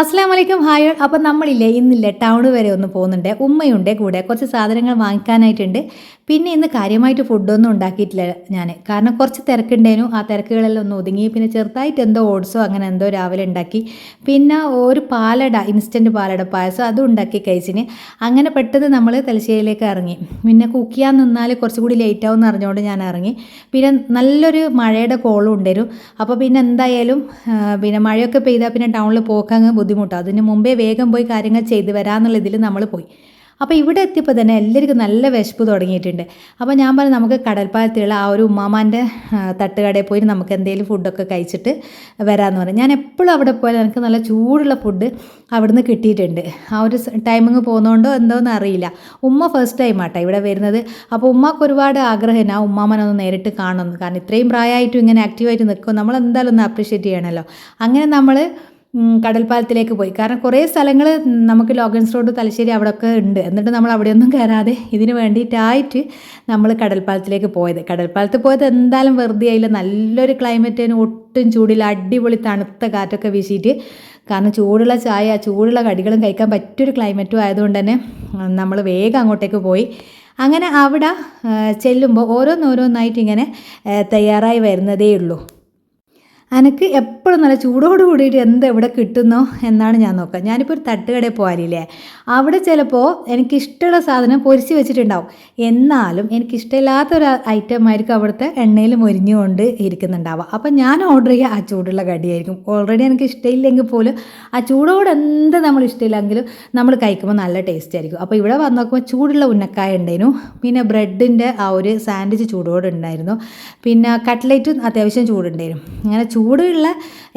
അസ്സാം വലൈക്കും ഹായ് അപ്പം നമ്മളില്ലേ ഇന്നില്ലേ ടൗൺ വരെ ഒന്ന് പോകുന്നുണ്ട്. ഉമ്മയുണ്ട് കൂടെ കുറച്ച് സാധനങ്ങൾ വാങ്ങിക്കാനായിട്ടുണ്ട്. പിന്നെ ഇന്ന് കാര്യമായിട്ട് ഫുഡൊന്നും ഉണ്ടാക്കിയിട്ടില്ല ഞാൻ കാരണം കുറച്ച് തിരക്കുണ്ടേനു ആ തിരക്കുകളെല്ലാം ഒന്ന് ഒതുങ്ങി. പിന്നെ ചെറുതായിട്ട് എന്തോ ഓട്സോ അങ്ങനെ എന്തോ രാവിലെ ഉണ്ടാക്കി. പിന്നെ ഒരു പാലട ഇൻസ്റ്റന്റ് പാലട പായസം അതും ഉണ്ടാക്കി കഴിച്ചിന്. അങ്ങനെ പെട്ടെന്ന് നമ്മൾ തലശ്ശേരിയിലേക്ക് ഇറങ്ങി. പിന്നെ കുക്ക് ചെയ്യാൻ നിന്നാൽ കുറച്ചുകൂടി ലേറ്റ് ആവും എന്ന് അറിഞ്ഞുകൊണ്ട് ഞാൻ ഇറങ്ങി. പിന്നെ നല്ലൊരു മഴയുടെ കോളും ഉണ്ടായിരുന്നു. അപ്പോൾ പിന്നെ എന്തായാലും പിന്നെ മഴയൊക്കെ പെയ്താൽ പിന്നെ ടൗണിൽ പോക്കങ്ങ് ബുദ്ധിമുട്ടാണ് അതിന് മുമ്പേ വേഗം പോയി കാര്യങ്ങൾ ചെയ്ത് വരാമെന്നുള്ള ഇതിൽ നമ്മൾ പോയി. അപ്പോൾ ഇവിടെ എത്തിയപ്പോൾ തന്നെ എല്ലാവർക്കും നല്ല വിശപ്പ് തുടങ്ങിയിട്ടുണ്ട്. അപ്പോൾ ഞാൻ പറഞ്ഞു നമുക്ക് കടൽപ്പാലത്തിലുള്ള ആ ഒരു ഉമ്മാമാന്റെ തട്ടുകടയിൽ പോയി നമുക്ക് എന്തെങ്കിലും ഫുഡൊക്കെ കഴിച്ചിട്ട് വരാമെന്ന് പറഞ്ഞു. ഞാൻ എപ്പോഴും അവിടെ പോയാൽ എനിക്ക് നല്ല ചൂടുള്ള ഫുഡ് അവിടുന്ന് കിട്ടിയിട്ടുണ്ട്. ആ ഒരു ടൈമിങ് പോകുന്നതുകൊണ്ടോ എന്തോന്ന് അറിയില്ല. ഉമ്മ ഫസ്റ്റ് ടൈം ആട്ടോ ഇവിടെ വരുന്നത്. അപ്പോൾ ഉമ്മക്ക് ഒരുപാട് ആഗ്രഹം ആ ഉമ്മാമനൊന്ന് നേരിട്ട് കാണുമെന്ന് കാരണം ഇത്രയും പ്രായമായിട്ടും ഇങ്ങനെ ആക്റ്റീവായിട്ട് നിൽക്കും നമ്മൾ എന്തായാലും ഒന്ന് അപ്രീഷിയേറ്റ് ചെയ്യണമല്ലോ അങ്ങനെ നമ്മൾ കടൽപ്പാലത്തിലേക്ക് പോയി. കാരണം കുറേ സ്ഥലങ്ങൾ നമുക്ക് ലോഗൻസ് റോഡ് തലശ്ശേരി അവിടെയൊക്കെ ഉണ്ട്. എന്നിട്ട് നമ്മൾ അവിടെയൊന്നും കയറാതെ ഇതിന് വേണ്ടിയിട്ടായിട്ട് നമ്മൾ കടൽപ്പാലത്തിലേക്ക് പോയത്. കടൽപ്പാലത്ത് പോയത് എന്തായാലും വെറുതെ ആയില്ല. നല്ലൊരു ക്ലൈമറ്റിന് ഒട്ടും ചൂടില്ല. അടിപൊളി തണുത്ത കാറ്റൊക്കെ വീശിയിട്ട്. കാരണം ചൂടുള്ള ചായ ചൂടുള്ള കടികളും കഴിക്കാൻ പറ്റിയൊരു ക്ലൈമറ്റും ആയതുകൊണ്ട് തന്നെ നമ്മൾ വേഗം അങ്ങോട്ടേക്ക് പോയി. അങ്ങനെ അവിടെ ചെല്ലുമ്പോൾ ഓരോന്നോരോന്നായിട്ട് ഇങ്ങനെ തയ്യാറായി വരുന്നതേ ഉള്ളൂ എനിക്ക് എപ്പോഴും നല്ല ചൂടോട് കൂടിയിട്ട് എന്ത് എവിടെ കിട്ടുന്നോ എന്നാണ് ഞാൻ നോക്കുക. ഞാനിപ്പോൾ ഒരു തട്ടുകടയിൽ പോകാനില്ലേ അവിടെ ചിലപ്പോൾ എനിക്കിഷ്ടമുള്ള സാധനം പൊരിച്ച് വെച്ചിട്ടുണ്ടാവും. എന്നാലും എനിക്കിഷ്ടമില്ലാത്തൊരു ഐറ്റം ആയിരിക്കും അവിടുത്തെ എണ്ണയിൽ മൊരിഞ്ഞുകൊണ്ട് ഇരിക്കുന്നുണ്ടാവുക. അപ്പം ഞാൻ ഓർഡർ ചെയ്യുക ആ ചൂടുള്ള കടിയായിരിക്കും. ഓൾറെഡി എനിക്ക് ഇഷ്ടമില്ലെങ്കിൽ പോലും ആ ചൂടോട് എന്ത് നമ്മൾ ഇഷ്ടമില്ലെങ്കിലും നമ്മൾ കഴിക്കുമ്പോൾ നല്ല ടേസ്റ്റ് ആയിരിക്കും. അപ്പോൾ ഇവിടെ വന്ന് നോക്കുമ്പോൾ ചൂടുള്ള ഉന്നക്കായ ഉണ്ടായിരുന്നു പിന്നെ ബ്രെഡിന്റെ ആ ഒരു സാൻഡ്വിച്ച് ചൂടോട് ഉണ്ടായിരുന്നു. പിന്നെ കട്ട്ലേറ്റും അത്യാവശ്യം ചൂടുണ്ടായിരുന്നു. അങ്ങനെ ചൂടുള്ള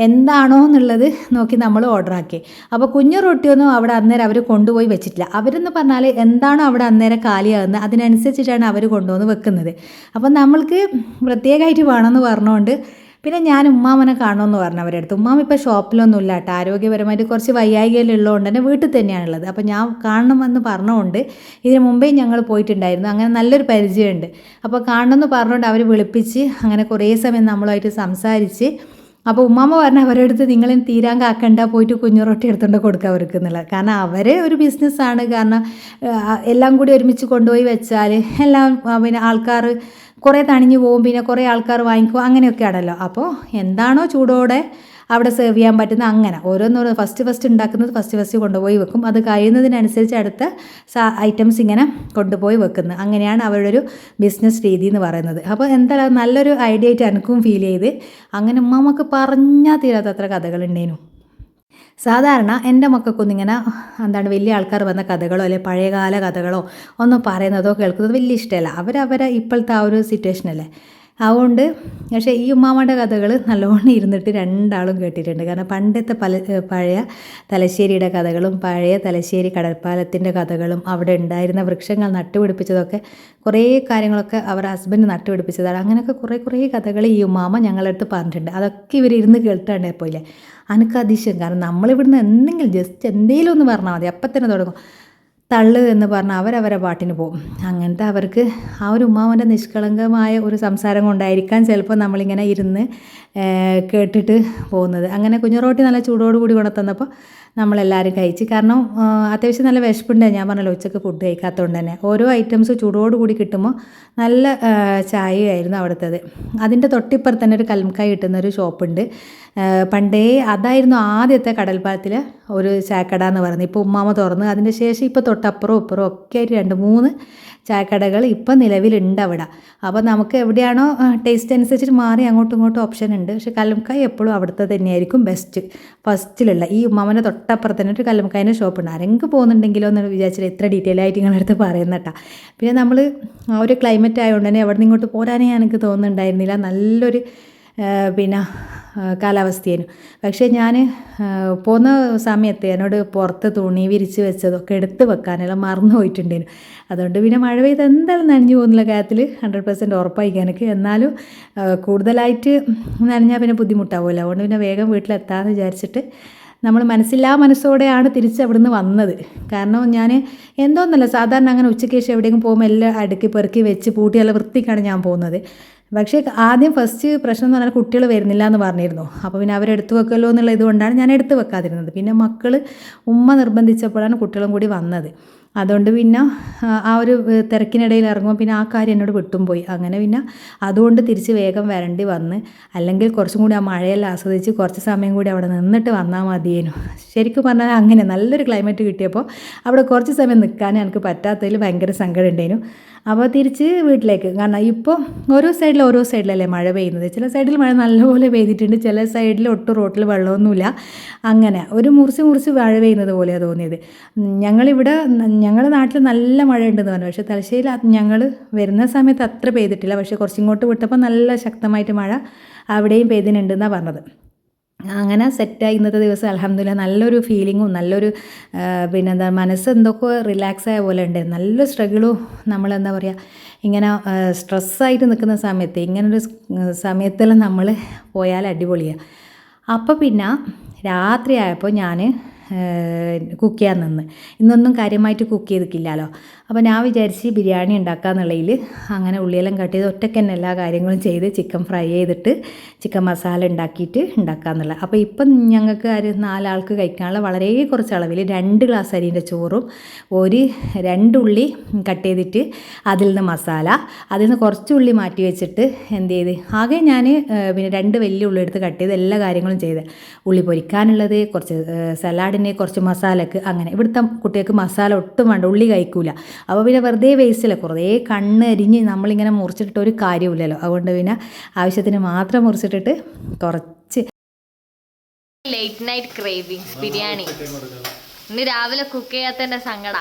എന്താണോ എന്നുള്ളത് നോക്കി നമ്മൾ ഓർഡർ ആക്കി. അപ്പോൾ കുഞ്ഞു റൊട്ടിയൊന്നും അവിടെ അന്നേരം അവർ കൊണ്ടുപോയി വെച്ചിട്ടില്ല. അവരെന്ന് പറഞ്ഞാൽ എന്താണോ അവിടെ അന്നേരം കാലിയാകുന്നത് അതിനനുസരിച്ചിട്ടാണ് അവർ കൊണ്ടുവന്ന് വെക്കുന്നത്. അപ്പം നമ്മൾക്ക് പ്രത്യേകമായിട്ട് വേണമെന്ന് പറഞ്ഞുകൊണ്ട് പിന്നെ ഞാൻ ഉമ്മാമനെ കാണുമെന്ന് പറഞ്ഞു അവരുടെ അടുത്ത്. ഉമ്മാമ ഇപ്പോൾ ഷോപ്പിലൊന്നും ഇല്ല കേട്ടോ. ആരോഗ്യപരമായിട്ട് കുറച്ച് വയ്യായികയിലുള്ളതുകൊണ്ട് തന്നെ വീട്ടിൽ തന്നെയാണുള്ളത് അപ്പോൾ ഞാൻ കാണണമെന്ന് പറഞ്ഞുകൊണ്ട് ഇതിന് മുമ്പേ ഞങ്ങൾ പോയിട്ടുണ്ടായിരുന്നു. അങ്ങനെ നല്ലൊരു പരിചയമുണ്ട്. അപ്പോൾ കാണണമെന്ന് പറഞ്ഞുകൊണ്ട് അവർ വിളിപ്പിച്ച് അങ്ങനെ കുറേ സമയം നമ്മളുമായിട്ട് സംസാരിച്ച് അപ്പോൾ ഉമ്മാമ്മ പറഞ്ഞ അടുത്ത് നിങ്ങളെ തീരാൻ കാക്കണ്ട പോയിട്ട് കുഞ്ഞുറൊട്ടി എടുത്തുകൊണ്ട് കൊടുക്കുക അവർക്ക് എന്നുള്ളത് കാരണം അവരെ ഒരു ബിസിനസ്സാണ് കാരണം എല്ലാം കൂടി ഒരുമിച്ച് കൊണ്ടുപോയി വെച്ചാൽ എല്ലാം പിന്നെ ആൾക്കാർ കുറേ തണിഞ്ഞു പോകും. പിന്നെ കുറേ ആൾക്കാർ വാങ്ങിക്കും. അങ്ങനെയൊക്കെ ആണല്ലോ. അപ്പോൾ എന്താണോ ചൂടോടെ അവിടെ സെർവ് ചെയ്യാൻ പറ്റുന്ന അങ്ങനെ. ഓരോന്നോരോ ഫസ്റ്റ് ഫസ്റ്റ് ഉണ്ടാക്കുന്നത് ഫസ്റ്റ് ഫസ്റ്റ് കൊണ്ടുപോയി വെക്കും. അത് കഴിയുന്നതിനനുസരിച്ച് അടുത്ത ഐറ്റംസ് ഇങ്ങനെ കൊണ്ടുപോയി വെക്കുന്നത്. അങ്ങനെയാണ് അവരുടെ ഒരു ബിസിനസ് രീതി എന്ന് പറയുന്നത്. അപ്പോൾ എന്തായാലും നല്ലൊരു ഐഡിയ ആയിട്ട് എനിക്കും ഫീൽ ചെയ്ത് അങ്ങനെ ഉമ്മമ്മക്ക് പറഞ്ഞാൽ തീരാത്തത്ര കഥകളുണ്ടേനു സാധാരണ എന്റെ മക്കൾക്കൊന്നും ഇങ്ങനെ എന്താണ് വലിയ ആൾക്കാർ വന്ന കഥകളോ അല്ലെങ്കിൽ പഴയകാല കഥകളോ ഒന്നും പറയുന്നതോ കേൾക്കുന്നതോ വലിയ ഇഷ്ടമല്ല. അവരവരെ ഇപ്പോഴത്തെ ആ ഒരു സിറ്റുവേഷനല്ലേ അതുകൊണ്ട് പക്ഷേ ഈ ഉമ്മാമ്മയുടെ കഥകൾ നല്ലോണം ഇരുന്നിട്ട് രണ്ടാളും കേട്ടിട്ടുണ്ട്. കാരണം പണ്ടത്തെ പല പഴയ തലശ്ശേരിയുടെ കഥകളും പഴയ തലശ്ശേരി കടൽപ്പാലത്തിന്റെ കഥകളും അവിടെ ഉണ്ടായിരുന്ന വൃക്ഷങ്ങൾ നട്ടുപിടിപ്പിച്ചതൊക്കെ കുറേ കാര്യങ്ങളൊക്കെ അവർ ഹസ്ബൻഡ് നട്ടുപിടിപ്പിച്ചതാണ്. അങ്ങനെയൊക്കെ കുറേ കുറേ കഥകൾ ഈ ഉമ്മാമ്മ ഞങ്ങളുടെ അടുത്ത് പറഞ്ഞിട്ടുണ്ട്. അതൊക്കെ ഇവർ ഇരുന്ന് കേട്ടിട്ടുണ്ടേ പോയില്ലേ? എനിക്ക് അതിശയം. കാരണം നമ്മളിവിടുന്ന് എന്തെങ്കിലും ജസ്റ്റ് എന്തെങ്കിലും ഒന്ന് പറഞ്ഞാൽ മതി. അപ്പം തന്നെ തുടങ്ങും. തള്ളു എന്ന് പറഞ്ഞാൽ അവരവരെ പാട്ടിന് പോകും അങ്ങനത്തെ അവർക്ക് ആ ഒരു ഉമ്മാവന്റെ നിഷ്കളങ്കമായ ഒരു സംസാരം കൊണ്ടായിരിക്കാം ചിലപ്പോൾ നമ്മളിങ്ങനെ ഇരുന്ന് കേട്ടിട്ട് പോകുന്നത്. അങ്ങനെ കുഞ്ഞുറോട്ടി നല്ല ചൂടോട് കൂടി കൊണ്ടു തന്നപ്പോൾ നമ്മളെല്ലാവരും കഴിച്ച്. കാരണം അത്യാവശ്യം നല്ല വിശപ്പുണ്ട്. ഞാൻ പറഞ്ഞല്ലോ ഉച്ചയ്ക്ക് ഫുഡ് കഴിക്കാത്തതുകൊണ്ട് തന്നെ. ഓരോ ഐറ്റംസ് ചൂടോട് കൂടി കിട്ടുമ്പോൾ നല്ല ചായയായിരുന്നു അവിടുത്തേത്. അതിന്റെ തൊട്ടിപ്പുറത്ത് തന്നെ ഒരു കൽമക്കായി കിട്ടുന്ന ഒരു ഷോപ്പുണ്ട്. പണ്ടേ അതായിരുന്നു ആദ്യത്തെ കടൽപ്പാലത്തിൽ ഒരു ചായക്കട എന്ന് പറയുന്നത്. ഇപ്പോൾ ഉമ്മാമ തുറന്ന് അതിന്റെ ശേഷം ഇപ്പോൾ തൊട്ടപ്പുറവും ഇപ്പുറം ഒക്കെ രണ്ട് മൂന്ന് ചായക്കടകൾ ഇപ്പം നിലവിലുണ്ട് അവിടെ. അപ്പോൾ നമുക്ക് എവിടെയാണോ ടേസ്റ്റ് അനുസരിച്ചിട്ട് മാറി അങ്ങോട്ടും ഇങ്ങോട്ടും ഓപ്ഷൻ ഉണ്ട്. പക്ഷെ കല്ലുംക്കായ എപ്പോഴും അവിടുത്തെ തന്നെയായിരിക്കും ബെസ്റ്റ് ഫസ്റ്റിലുള്ള ഈ ഉമ്മാമന്റെ തൊട്ടപ്പുറത്ത് തന്നെ ഒരു കലംക്കായന്റെ ഷോപ്പ് ഉണ്ട്. ആരെങ്കിലും പോകുന്നുണ്ടെങ്കിലോ എന്ന് വിചാരിച്ചിട്ട് എത്ര ഡീറ്റെയിൽ ആയിട്ട് നിങ്ങളുടെ അടുത്ത് പറയുന്ന പിന്നെ നമ്മൾ ആ ഒരു ക്ലൈമറ്റ് ആയതുകൊണ്ട് തന്നെ എവിടെ നിന്ന് ഇങ്ങോട്ട് പോരാനേ എനിക്ക് തോന്നുന്നുണ്ടായിരുന്നില്ല. നല്ലൊരു പിന്നെ കാലാവസ്ഥയേനു പക്ഷേ ഞാൻ പോകുന്ന സമയത്ത് എന്നോട് പുറത്ത് തുണി വിരിച്ച് വെച്ചതൊക്കെ എടുത്ത് വെക്കാനെല്ലാം മറന്നു പോയിട്ടുണ്ടേനു അതുകൊണ്ട് പിന്നെ മഴ പെയ്ത് എന്തായാലും നനഞ്ഞു പോകുന്നുള്ള കാര്യത്തിൽ ഹൺഡ്രഡ് പെർസെന്റ് ഉറപ്പായിരിക്കും. എനിക്ക് എന്നാലും കൂടുതലായിട്ട് നനഞ്ഞാൽ പിന്നെ ബുദ്ധിമുട്ടാവുമല്ലോ. അതുകൊണ്ട് പിന്നെ വേഗം വീട്ടിലെത്താമെന്ന് വിചാരിച്ചിട്ട് നമ്മൾ മനസ്സില്ലാ മനസ്സോടെയാണ് തിരിച്ച് അവിടുന്ന് വന്നത്. കാരണം ഞാൻ എന്തോന്നല്ല സാധാരണ അങ്ങനെ ഉച്ചയ്ക്ക് ശേഷം എവിടെയെങ്കിലും പോകുമ്പോൾ എല്ലാം അടുക്കി പെറുക്കി വെച്ച് പൂട്ടി നല്ല വൃത്തിക്കാണ് ഞാൻ പോകുന്നത്. പക്ഷേ ആദ്യം ഫസ്റ്റ് പ്രശ്നം എന്ന് പറഞ്ഞാൽ കുട്ടികൾ വരുന്നില്ല എന്ന് പറഞ്ഞിരുന്നു. അപ്പോൾ പിന്നെ അവരെടുത്ത് വെക്കല്ലോ എന്നുള്ള ഇതുകൊണ്ടാണ് ഞാൻ എടുത്ത് വെക്കാതിരുന്നത്. പിന്നെ മക്കൾ ഉമ്മ നിർബന്ധിച്ചപ്പോഴാണ് കുട്ടികളും കൂടി വന്നത്. അതുകൊണ്ട് പിന്നെ ആ, ഒരു തിരക്കിനിടയിൽ ഇറങ്ങുമ്പോൾ പിന്നെ ആ കാര്യം എന്നോട് വിട്ടും പോയി അങ്ങനെ പിന്നെ അതുകൊണ്ട് തിരിച്ച് വേഗം വരേണ്ടി വന്ന് അല്ലെങ്കിൽ കുറച്ചും കൂടി ആ മഴയെല്ലാം ആസ്വദിച്ച് കുറച്ച് സമയം കൂടി അവിടെ നിന്നിട്ട് വന്നാൽ മതിയേനു. ശരിക്കും പറഞ്ഞാൽ അങ്ങനെ നല്ലൊരു ക്ലൈമറ്റ് കിട്ടിയപ്പോൾ അവിടെ കുറച്ച് സമയം നിൽക്കാൻ എനിക്ക് പറ്റാത്തതിൽ ഭയങ്കര സങ്കടം ഉണ്ടായിരുന്നു. അപ്പോൾ തിരിച്ച് വീട്ടിലേക്ക് കാരണം ഇപ്പോൾ ഓരോ സൈഡിൽ ഓരോ സൈഡിലല്ലേ മഴ പെയ്യുന്നത്? ചില സൈഡിൽ മഴ നല്ലപോലെ പെയ്തിട്ടുണ്ട് ചില സൈഡിൽ ഒട്ടും റോട്ടിൽ വെള്ളമൊന്നുമില്ല. അങ്ങനെ ഒരു മുറിച്ച് മുറിച്ച് മഴ പെയ്യുന്നത് പോലെയാണ് തോന്നിയത്. ഞങ്ങളിവിടെ ഞങ്ങളുടെ നാട്ടിൽ നല്ല മഴ ഉണ്ടെന്ന് പറഞ്ഞു. പക്ഷേ തലശ്ശേരിയിൽ ഞങ്ങൾ വരുന്ന സമയത്ത് അത്ര പെയ്തിട്ടില്ല. പക്ഷേ കുറച്ചിങ്ങോട്ട് വിട്ടപ്പോൾ നല്ല ശക്തമായിട്ട് മഴ അവിടെയും പെയ്തിട്ടുണ്ടെന്നാണ് പറഞ്ഞത്. അങ്ങനെ സെറ്റായി ഇന്നത്തെ ദിവസം അലഹമില്ല നല്ലൊരു ഫീലിങ്ങും നല്ലൊരു പിന്നെ പിന്നെന്താ മനസ്സ് എന്തൊക്കെ റിലാക്സ് ആയ പോലെ ഉണ്ട്. നല്ല സ്ട്രഗിളും നമ്മളെന്താ പറയുക ഇങ്ങനെ സ്ട്രെസ്സായിട്ട് നിൽക്കുന്ന സമയത്ത് ഇങ്ങനൊരു സമയത്തെല്ലാം നമ്മൾ പോയാൽ അടിപൊളിയാണ് അപ്പോൾ പിന്നെ രാത്രിയായപ്പോൾ ഞാൻ കുക്ക് ചെയ്യാൻ നിന്ന്. ഇന്നൊന്നും കാര്യമായിട്ട് കുക്ക് ചെയ്തിട്ടില്ലല്ലോ. അപ്പോൾ ഞാൻ വിചാരിച്ച് ബിരിയാണി ഉണ്ടാക്കാന്നുള്ളതിൽ അങ്ങനെ ഉള്ളിയെല്ലാം കട്ട് ചെയ്ത് ഒറ്റയ്ക്ക് തന്നെ എല്ലാ കാര്യങ്ങളും ചെയ്ത് ചിക്കൻ ഫ്രൈ ചെയ്തിട്ട് ചിക്കൻ മസാല ഉണ്ടാക്കിയിട്ട് ഉണ്ടാക്കാന്നുള്ളത് അപ്പോൾ ഇപ്പം ഞങ്ങൾക്ക് ഒരു നാലാൾക്ക് കഴിക്കാനുള്ള വളരെ കുറച്ച് അളവിൽ രണ്ട് ഗ്ലാസ് അരിന്റെ ചോറും ഒരു രണ്ട് ഉള്ളി കട്ട് ചെയ്തിട്ട് അതിൽ നിന്ന് മസാല അതിൽ നിന്ന് കുറച്ച് ഉള്ളി മാറ്റി വെച്ചിട്ട് എന്ത് ചെയ്ത് ആകെ ഞാൻ പിന്നെ രണ്ട് വലിയ ഉള്ളി എടുത്ത് കട്ട് ചെയ്ത് എല്ലാ കാര്യങ്ങളും ചെയ്ത്. ഉള്ളി പൊരിക്കാനുള്ളത് കുറച്ച് സലാഡിന് കുറച്ച് മസാലക്ക് അങ്ങനെ. ഇവിടുത്തെ കുട്ടികൾക്ക് മസാല ഒട്ടും വേണ്ട ഉള്ളി കഴിക്കൂല. അപ്പോൾ പിന്നെ വെറുതെ വേസ്റ്റില്ല കുറേ കണ്ണ് അരിഞ്ഞ് നമ്മളിങ്ങനെ മുറിച്ചിട്ട് ഒരു കാര്യമില്ലല്ലോ അതുകൊണ്ട് പിന്നെ ആവശ്യത്തിന് മാത്രം മുറിച്ചിട്ടിട്ട് കുറച്ച് ലേറ്റ് നൈറ്റ് ക്രേവിങ്സ് ബിരിയാണി. ഇന്ന് രാവിലെ കുക്ക് ചെയ്യാത്തതിന്റെ സങ്കട.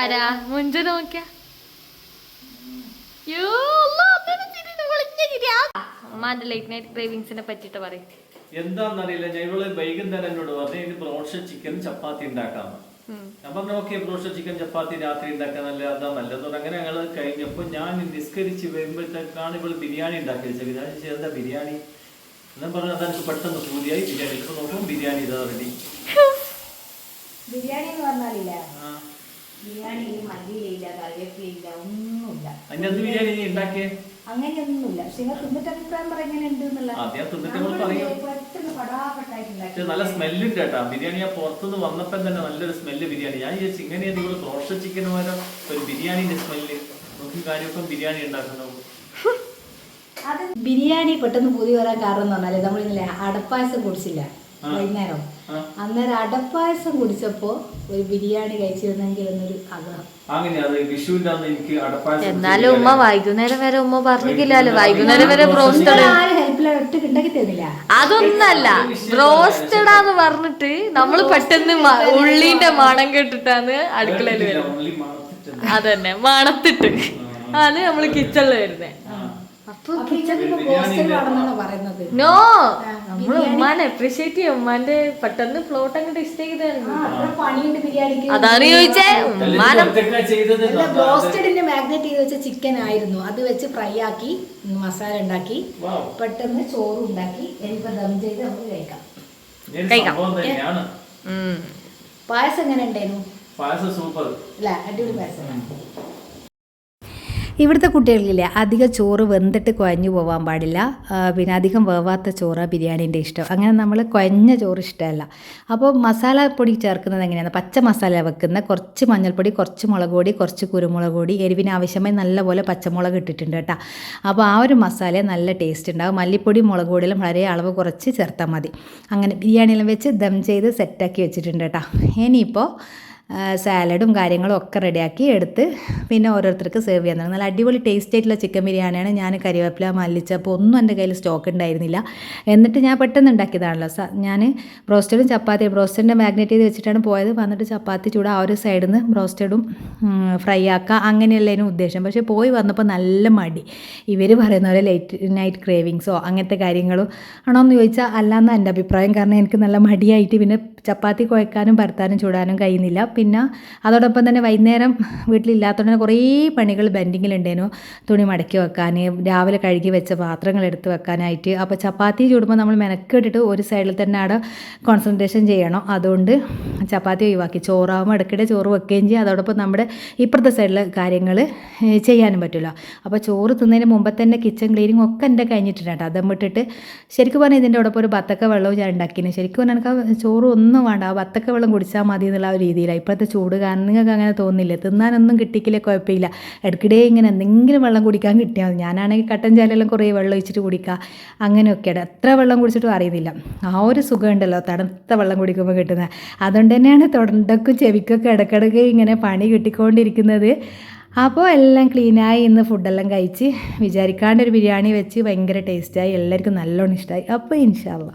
ആരാ മുഞ്ച് നോക്കിയ. ഉമ്മാന്റെ ലേറ്റ് നൈറ്റ് ക്രേവിങ്സിനെ പറ്റിട്ട് പറയും. എന്താന്നറിയില്ല ഞാൻ ഇവൾ വൈകുന്നേരം എന്നോട് പറഞ്ഞു ഇനി ബ്രോഷർ ചിക്കൻ ചപ്പാത്തി ഉണ്ടാക്കാം ഞാൻ പറഞ്ഞു ഓക്കെ ബ്രോഷ ചിക്കൻ ചപ്പാത്തി രാത്രി ഉണ്ടാക്കാൻ നല്ല അതാ നല്ലത്. അങ്ങനെ ഞങ്ങൾ കഴിഞ്ഞപ്പോൾ ഞാൻ നിസ്കരിച്ച് വരുമ്പോഴത്തേക്കാണ് ഇവൾ ബിരിയാണി ഉണ്ടാക്കി വെച്ചത്. ഞാൻ എന്താ ബിരിയാണി? ഞാൻ പറഞ്ഞു അതെനിക്ക് പെട്ടെന്ന് പൂതിയായി ബിരിയാണി. ഇപ്പൊ നോക്കും ബിരിയാണി ഇതാ റെഡി ബിരിയാണി എന്ന് പറഞ്ഞാലില്ല. ബിരിയാണി മല്ലിയിലില്ല കറിവേപ്പിലില്ല ഒന്നുമില്ല. അതിന്റെ അത് ബിരിയാണി നീ ഉണ്ടാക്കിയേ? അങ്ങനെയൊന്നുമില്ല. പക്ഷെ നിങ്ങൾ തിന്നിട്ട് അഭിപ്രായം പറയുന്നുണ്ട് എന്നുള്ള ആദ്യം തിന്നിട്ട് നമ്മൾ പറയും. പെട്ടെന്ന് പടാപട്ടായിട്ടുണ്ടാക്കി പക്ഷെ നല്ല സ്മെല്ലുണ്ട് കേട്ടാ. ബിരിയാണി ആ പുറത്തുനിന്ന് വന്നപ്പം തന്നെ നല്ലൊരു സ്മെല്ല് ബിരിയാണി. ഞാൻ വിചാരിച്ചു ഇങ്ങനെയാ നിങ്ങൾ റോസ്റ്റ് ചിക്കൻ പകരം ഒരു ബിരിയാണിന്റെ സ്മെല്ല്. നോക്കി കാര്യമൊക്കെ ബിരിയാണി ഉണ്ടാക്കുന്നു. അത് ബിരിയാണി പെട്ടെന്ന് പൂതി വരാൻ കാരണം എന്ന് പറഞ്ഞാൽ നമ്മളിന്നലെ അടപ്പായസം കുടിച്ചില്ല വൈകുന്നേരം. അന്നേരം അടപ്പായസം കുടിച്ചപ്പോ ഒരു ബിരിയാണി കഴിച്ചിരുന്നെങ്കിൽ എന്നൊരു ആഗ്രഹം. എന്നാലും ഉമ്മ വൈകുന്നേരം വരെ ഉമ്മ പറഞ്ഞിട്ടില്ലല്ലോ വൈകുന്നേരം വരെ ബ്രോസ്റ്റഡ് അതൊന്നല്ല ബ്രോസ്റ്റഡാന്ന് പറഞ്ഞിട്ട് നമ്മൾ പെട്ടെന്ന് ഉള്ളിന്റെ മണം കേട്ടിട്ടാണ് അടുക്കളയിൽ വരുന്നത്. അതന്നെ മണത്തിട്ട്. ആണ് നമ്മൾ കിച്ചണിൽ വരുന്നത് പറയുന്നത് നോ നമ്മൾ ഉമ്മാനെ അപ്രീഷിയേറ്റ് ചെയ്യും. ഉമ്മാന്റെ പെട്ടെന്ന് ഫ്ലോട്ട് അങ്ങോട്ട് ഇഷ്ടം പണിയുണ്ട് ബിരിയാണിക്ക്. അതാണ് ചോദിച്ചേ. ഉമ്മാനെ ബ്രോസ്റ്റഡിന്റെ മാഗ്നേറ്റ് ചെയ്ത് വെച്ച ചിക്കൻ ആയിരുന്നു. അത് വെച്ച് ഫ്രൈ ആക്കി മസാല ഉണ്ടാക്കി. പെട്ടെന്ന് ചോറ് ഉണ്ടാക്കി എനിക്ക് ദം ചെയ്ത് നമുക്ക് കഴിക്കാം. ഉം. പായസം എങ്ങനെ ഉണ്ടായിരുന്നു? പായസം സൂപ്പർ അല്ല അടിപൊളി പായസം. ഇവിടുത്തെ കുട്ടികളില്ലേ അധികം ചോറ് വെന്തിട്ട് കുഴഞ്ഞു പോവാൻ പാടില്ല. പിന്നെ അധികം വേവാത്ത ചോറ് ബിരിയാണീന്റെ ഇഷ്ടം. അങ്ങനെ നമ്മൾ കുഴഞ്ഞ ചോറ് ഇഷ്ടമല്ല. അപ്പോൾ മസാല പൊടി ചേർക്കുന്നത് എങ്ങനെയാണ്? പച്ച മസാല വെക്കുന്ന കുറച്ച് മഞ്ഞൾപ്പൊടി കുറച്ച് മുളക് പൊടി കുറച്ച് കുരുമുളക് പൊടി എരിവിന് ആവശ്യമായി നല്ലപോലെ പച്ചമുളക് ഇട്ടിട്ടുണ്ട് കേട്ടോ. അപ്പോൾ ആ ഒരു മസാല നല്ല ടേസ്റ്റ് ഉണ്ടാകും മല്ലിപ്പൊടി മുളക് പൊടിയെല്ലാം വളരെ അളവ് കുറച്ച് ചേർത്താൽ മതി. അങ്ങനെ ബിരിയാണിയിലും വെച്ച് ദം ചെയ്ത് സെറ്റാക്കി വെച്ചിട്ടുണ്ട് കേട്ടോ. ഇനിയിപ്പോൾ സാലഡും കാര്യങ്ങളും ഒക്കെ റെഡിയാക്കി എടുത്ത് പിന്നെ ഓരോരുത്തർക്ക് സെർവ് ചെയ്യാൻ നല്ല അടിപൊളി ടേസ്റ്റ് ആയിട്ടുള്ള ചിക്കൻ ബിരിയാണിയാണ് ഞാൻ കരിവേപ്പില മല്ലിച്ചപ്പോൾ ഒന്നും എന്റെ കയ്യിൽ സ്റ്റോക്ക് ഉണ്ടായിരുന്നില്ല. എന്നിട്ട് ഞാൻ പെട്ടെന്ന് ഉണ്ടാക്കിയതാണല്ലോ. ഞാൻ ബ്രോസ്റ്റഡും ചപ്പാത്തിയും ബ്രോസ്റ്റഡിന്റെ മാഗ്നേറ്റ് ചെയ്ത് വെച്ചിട്ടാണ് പോയത്. വന്നിട്ട് ചപ്പാത്തി ചൂട് ആ ഒരു സൈഡിൽ നിന്ന് ബ്രോസ്റ്റഡും ഫ്രൈ ആക്കുക അങ്ങനെയുള്ളതിനും ഉദ്ദേശം. പക്ഷേ പോയി വന്നപ്പോൾ നല്ല മടി. ഇവർ പറയുന്ന പോലെ ലൈറ്റ് നൈറ്റ് ക്രേവിങ്സോ അങ്ങനത്തെ കാര്യങ്ങളോ ആണോ എന്ന് ചോദിച്ചാൽ അല്ലയെന്നാണ് എന്റെ അഭിപ്രായം. കാരണം എനിക്ക് നല്ല മടിയായിട്ട് പിന്നെ ചപ്പാത്തി കുഴക്കാനും പരത്താനും ചൂടാനും കഴിയുന്നില്ല. പിന്നെ അതോടൊപ്പം തന്നെ വൈകുന്നേരം വീട്ടിലില്ലാത്തതുകൊണ്ട് കുറേ പണികൾ ബെൻഡിങ്ങിലുണ്ടേനു തുണി മടക്കി വെക്കാൻ രാവിലെ കഴുകി വെച്ച പാത്രങ്ങൾ എടുത്ത് വെക്കാനായിട്ട്. അപ്പോൾ ചപ്പാത്തി ചൂടുമ്പോൾ നമ്മൾ മെനക്കെട്ടിട്ട് ഒരു സൈഡിൽ തന്നെ അവിടെ കോൺസെൻട്രേഷൻ ചെയ്യണം. അതുകൊണ്ട് ചപ്പാത്തി ഒഴിവാക്കി. ചോറാകുമ്പോൾ ഇടയ്ക്കിടെ ചോറ് വെക്കുകയും ചെയ്യും. അതോടൊപ്പം നമ്മുടെ ഇപ്പുറത്തെ സൈഡിലെ കാര്യങ്ങൾ ചെയ്യാനും പറ്റില്ല അപ്പോൾ ചോറ് തിന്നതിന് മുമ്പ് തന്നെ കിച്ചൺ ക്ലീനിങ് ഒക്കെ എന്റെ കഴിഞ്ഞിട്ടുണ്ട് കേട്ടോ. അതം വിട്ടിട്ട് ശരിക്കും പറഞ്ഞാൽ ഇതിന്റെ ഒപ്പം ഒരു ബത്തക്ക വെള്ളവും ഞാൻ ഉണ്ടാക്കിയിരുന്നു ശരിക്കും പറഞ്ഞാൽ ചോറ് ഒന്നും വേണ്ട. ആ ബത്തക്ക വെള്ളം കുടിച്ചാൽ മതി എന്നുള്ള ആ ഒരു രീതിയിലാണ് ഇപ്പോഴത്തെ ചൂട് കാരണം നിങ്ങൾക്ക് അങ്ങനെ തോന്നില്ല? തിന്നാനൊന്നും കിട്ടിക്കില്ല കുഴപ്പമില്ല. ഇടയ്ക്കിടെ ഇങ്ങനെ എന്തെങ്കിലും വെള്ളം കുടിക്കാൻ കിട്ടിയാൽ മതി. ഞാനാണെങ്കിൽ കട്ടൻ ചാലെല്ലാം കുറേ വെള്ളം ഒഴിച്ചിട്ട് കുടിക്കുക അങ്ങനെയൊക്കെയാണ്. എത്ര വെള്ളം കുടിച്ചിട്ടും അറിയുന്നില്ല ആ ഒരു സുഖമുണ്ടല്ലോ തണുത്ത വെള്ളം കുടിക്കുമ്പോൾ കിട്ടുന്നത് അതുകൊണ്ട് തന്നെയാണ് തൊണ്ടക്കും ചെവിക്കൊക്കെ ഇടയ്ക്കിടയ്ക്ക് ഇങ്ങനെ പണി കിട്ടിക്കൊണ്ടിരിക്കുന്നത്. അപ്പോൾ എല്ലാം ക്ലീനായി ഇന്ന് ഫുഡെല്ലാം കഴിച്ച് വിചാരിക്കാണ്ട് ഒരു ബിരിയാണി വെച്ച് ഭയങ്കര ടേസ്റ്റായി എല്ലാവർക്കും നല്ലോണം ഇഷ്ടമായി അപ്പോൾ ഇൻഷാല്ല